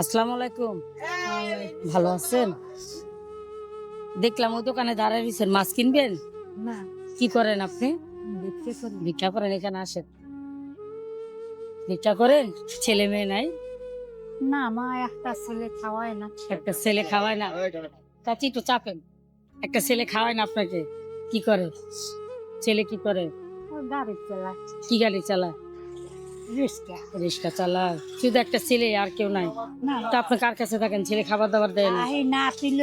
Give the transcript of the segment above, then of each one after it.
আসসালামু আলাইকুম। ভালো আছেন? দেখলাম ওই দোকানে দাঁড়ায় রয়েছেন। মাছ কিনবেন? না। কি করেন আপনি? ভিক্ষা করেন এখানে আসেন। ভিক্ষা করেন? ছেলে মেয়ে নাই? না মা একটা ছেলে খাওয়ায় না। একটা ছেলে খাওয়ায় না? চাচি একটু চাপেন। একটা ছেলে খাওয়ায় না আপনাকে? কি করে? ছেলে কি করে? গাড়ি চালায়। কি গাড়ি চালায়? রিক্সা রিক্সা চালায় শুধু একটা ছেলে আর কেউ নাই। তো আপনি কার কাছে থাকেন? ছেলে খাবার দাবার দেয় না? আহি না ছিল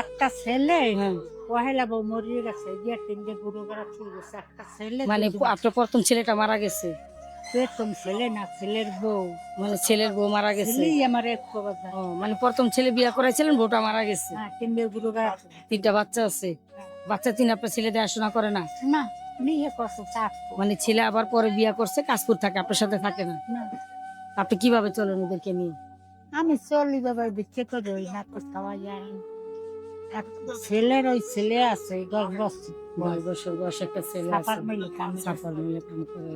একটা ছেলে। হ্যাঁ। পহেলা বউ মরিয়ে গেছে। যে তিনটে গুরু বেড়া ঠিক একটা ছেলে মানে আপনার প্রথম ছেলেটা মারা গেছে? প্রথম ছেলে না ছেলের বউ। মানে ছেলের বউ মারা গেছে? আমার এক ও মানে প্রথম ছেলে বিয়ে করেছিলেন বউটা মারা গেছে? হ্যাঁ তিনটে গুরু বেড়া তিনটা বাচ্চা আছে? বাচ্চা তিন আপনার ছেলে দেখাশোনা করে না? না। করছে মানে ছেলে আবার পরে বিয়ে করছে কাজপুর থাকে আপনার সাথে থাকে না? না। আপনি কীভাবে চলেন ওদেরকে নিয়ে? আমি চলি বাবা বিক্রি করে ওই না খাওয়া যায়। ছেলের ওই ছেলে আছে দশ বছর নয় বছর বয়স একটা ছেলে। সাফার মিলে কাম করে।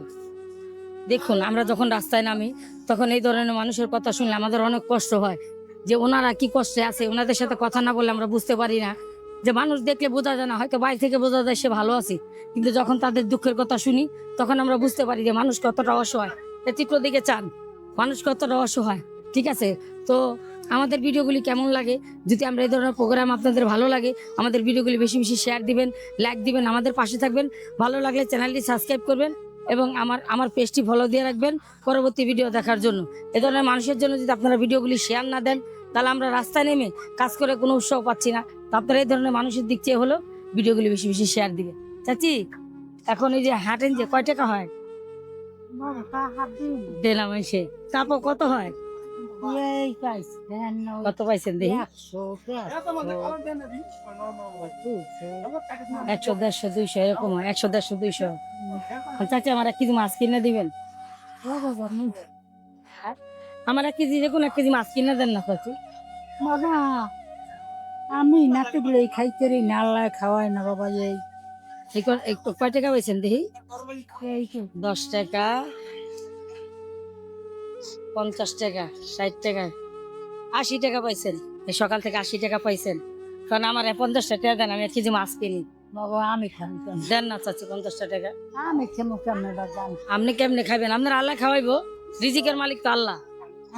দেখুন আমরা যখন রাস্তায় নামি তখন এই ধরনের মানুষের কথা শুনলে আমাদের অনেক কষ্ট হয়। যে ওনারা কি কষ্টে আছে ওনাদের সাথে কথা না বললে আমরা বুঝতে পারি না। যে মানুষ দেখলে বোঝা যায় না, হয়তো বাইরে থেকে বোঝা যায় সে ভালো আছে। কিন্তু যখন তাদের দুঃখের কথা শুনি, তখন আমরা বুঝতে পারি যে মানুষ কতটা অসহায়। এই চিত্র দিকে চান, মানুষ কতটা অসহায়, ঠিক আছে? তো আমাদের ভিডিওগুলি কেমন লাগে? যদি আমরা এই ধরনের প্রোগ্রাম আপনাদের ভালো লাগে, আমাদের ভিডিওগুলি বেশি বেশি শেয়ার দিবেন লাইক দিবেন, আমাদের পাশে থাকবেন। ভালো লাগলে চ্যানেলটি সাবস্ক্রাইব করবেন এবং আমার আমার পেজটি ফলো দিয়ে রাখবেন পরবর্তী ভিডিও দেখার জন্য। এ ধরনের মানুষের জন্য যদি আপনারা ভিডিওগুলি শেয়ার না দেন, তাহলে আমরা রাস্তায় নেমে কাজ করে কোনো উৎসাহ পাচ্ছি না। আপনারা এই ধরনের মানুষের দিক চেয়ে হলো ভিডিওগুলি বেশি বেশি শেয়ার দিবেন চাচি এখন এই যে হাঁটেন যে কয় টাকা হয়। দিলাম এসে তারপর কত হয়? কত দেখি? একশো, দেড়শো, দুইশো এরকম হয়। একশো দেড়শো দুইশো। আমার এক কেজি মাছ কিনে দিবেন? কেজি দেখুন এক কেজি মাছ কিনে দেন না চাচি। আমি নাতি গুলো খাইতে রি না আল্লাহ খাওয়াই না বাবা এই এই এই কয় টাকা পাইছেন দেখি? এই দশ টাকা পঞ্চাশ টাকা ষাট টাকা আশি টাকা পাইছেন। এই সকাল থেকে আশি টাকা পাইছেন। কারণ আমার এই পঞ্চাশটা টাকা দেন আমি এক কেজি মাছ কিনি। বাবা আমি খাই দেন না চাচ্ছি পঞ্চাশটা টাকা। আমি কেমন কেমন আপনি কেমনে খাবেন আপনার আল্লাহ খাওয়াইবো। রিজিকের মালিক তো আল্লাহ।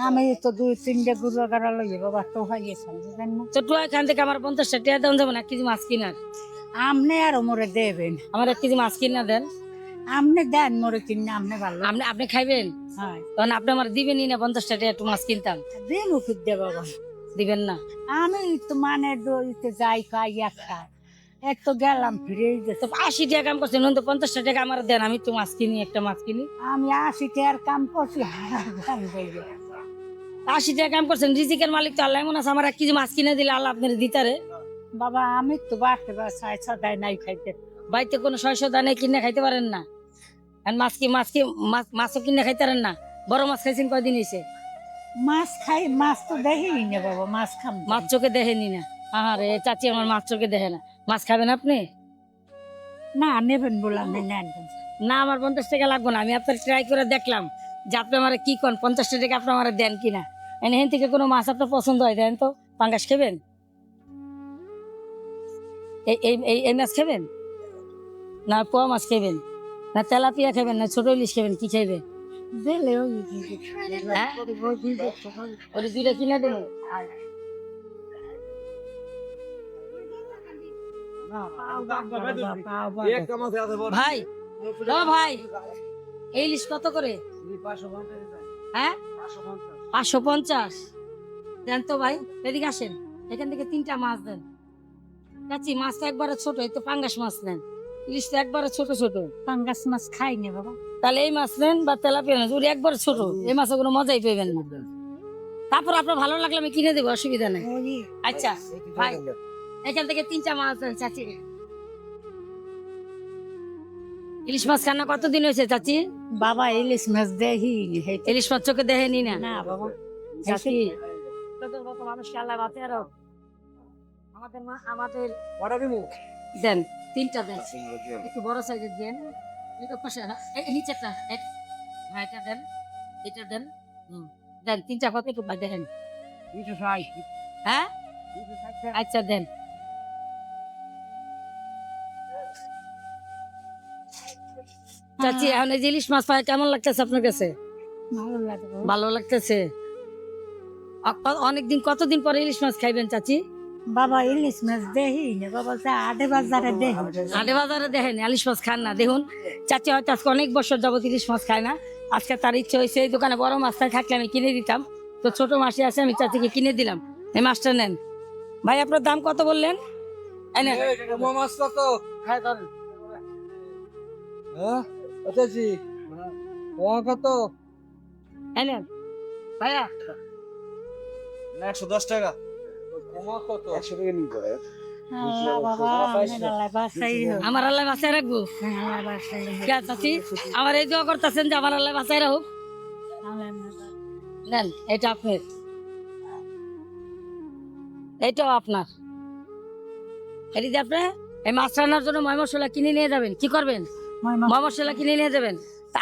আমি তো দুই তিনটে গুরু গাড়া লইয়ে বাবা তো হাইয়েছেন বুঝলেন না? তো টু এখান থেকে আমার পঞ্চাশটা টাকা দেন যাবেন এক কেজি মাছ কিনার। আমনে আর মোরে দেবেন। আমার এক কেজি মাছ কিনা দেন। আমনে দেন মোরে কিনে আমনে ভালো। আপনি আপনি খাইবেন? হয়। তখন আপনি আমার দিবেনই না পঞ্চাশটা টাকা একটু মাছ কিনতাম। দিন ওষুধ দে বাবা। দিবেন না। আমি তো মানে দইতে যাই খাই এক তো গেলাম ফিরে গেছে। তো আশি টাকা কাম করছেন তো পঞ্চাশটা টাকা আমার দেন আমি একটু মাছ কিনি একটা মাছ কিনি। আমি আশি টাকার কাম করছি হয়ে গেছে। আশি টাকা কাম করছেন রিজিকের মালিক তো আল্লাহ এমন আছে আমার এক কেজি মাছ কিনে দিলে আল্লাহ আপনার দিতারে। বাবা আমি তো বাড়তে সাড়ে ছটায় নাই খাইতে। বাড়িতে কোনো ছয়শো দানে কিনে খাইতে পারেন না। মাছ কি মাছ কি মাছ মাছও কিনে খাইতে পারেন না? বড় মাছ খাইছেন কয়দিন হয়েছে মাছ খাই মাছ তো দেখি না বাবা মাছ খাম মাছ চোখে দেখেনি না। আরে চাচি আমার মাছ চোখে দেখে না। মাছ খাবেন আপনি? না নেবেন বললাম না নেন না আমার পঞ্চাশ টাকা লাগবে না আমি আপনার ট্রাই করে দেখলাম যে আপনি আমার কি কন পঞ্চাশটা টাকা আপনি আমার দেন কিনা? এখান থেকে কোনো মাছ আপনার পছন্দ হয় দেন তো পাঙ্গাস খেবেন? এই এই মাছ খেবেন? না পোয়া মাছ খেবেন? না তেলাপিয়া খাবেন? না ছোট ইলিশ খাবেন? কি ওই হ্যাঁ? দুইটা কিনা ভাই ও ভাই এই ইলিশ কত করে? হ্যাঁ? পাঁচশো পঞ্চাশ। দেন তো ভাই এদিকে আসেন। এখান থেকে তিনটা মাছ দেন। চাচি মাছ তো একবারে ছোট এই তো পাঙ্গাস মাছ নেন। ইলিশ তো একবারে ছোট ছোট। পাঙ্গাস মাছ খাই না বাবা। তাহলে এই মাছ নেন বা তেলাপিয়া নেন ওর একবারে ছোট। এই মাছে কোনো মজাই পেবেন না। তারপর আপনার ভালো লাগলে আমি কিনে দেবো অসুবিধা নেই। আচ্ছা ভাই এখান থেকে তিনটা মাছ দেন চাচি ইলিশ মাছ খান্না কতদিন হয়েছে চাচি? বাবা ইলিশ মাছ দেখি ইলিশ মাছ চোখে দেখেনি না? না বাবা। চাচি? আমাদের মা আমাদের দেন তিনটা দেন। একটু বড় সাইজের দেন। এটা পাশে এক। হ্যাঁ এটা দেন এটা দেন। হুম দেন তিনটা কত একটু দেখেন। হ্যাঁ? আচ্ছা দেন। চাচি এখন এই যে ইলিশ মাছ পায় কেমন লাগতেছে আপনার কাছে? ভালো লাগে ভালো লাগতেছে? অনেকদিন কতদিন পরে ইলিশ মাছ খাইবেন চাচি? বাবা ইলিশ মাছ দেহি যা আডে বাজারে দেহি হাটে বাজারে দেখেন ইলিশ মাছ খান না। দেখুন চাচি হয়তো আজকে অনেক বছর যাবত ইলিশ মাছ খায় না। আজকে তার ইচ্ছে হয়েছে এই দোকানে বড় মাছটা থাকলে আমি কিনে দিতাম। তো ছোট মাছই আছে আমি চাচিকে কিনে দিলাম। এই মাছটা নেন। ভাই আপনার দাম কত বললেন? এই নেন। মাছ কত হ্যাঁ? আচ্ছা একশো দশ টাকা। একশো টাকা নিন করে আল্লাহ বাসাই হোক আমার আল্লাহ বাসায় রাখব? আল্লাহ বাসাই হোক কে চাচি? আমার এই দোয়া করতেছেন যে আমার আল্লাহ বাসায় রাখুক। নেন এটা আপনার। এইটাও আপনার। এটি যে আপনি এই মাছ রান্নার জন্য ময় মশলা কিনে নিয়ে যাবেন কি করবেন? মশলা কিনে নিয়ে যাবেন।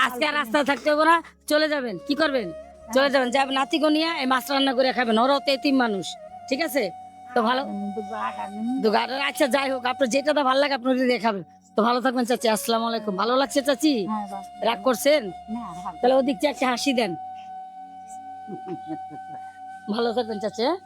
আজকে আর রাস্তায় থাকতে হবে না চলে যাবেন। কি করবেন? চলে যাবেন। যে নাতিকে নিয়ে এই মাছ রান্না করে খাবেন। ওরাও তো এতিম মানুষ ঠিক আছে? তো ভালো। আচ্ছা যাই হোক আপনার যেটা তো ভালো লাগে আপনি দেখাবেন তো ভালো থাকবেন চাচি। আসসালামু আলাইকুম। ভালো লাগছে চাচি? রাগ করছেন? তাহলে ওদিক একটা হাসি দেন। ভালো থাকবেন চাচি হ্যাঁ?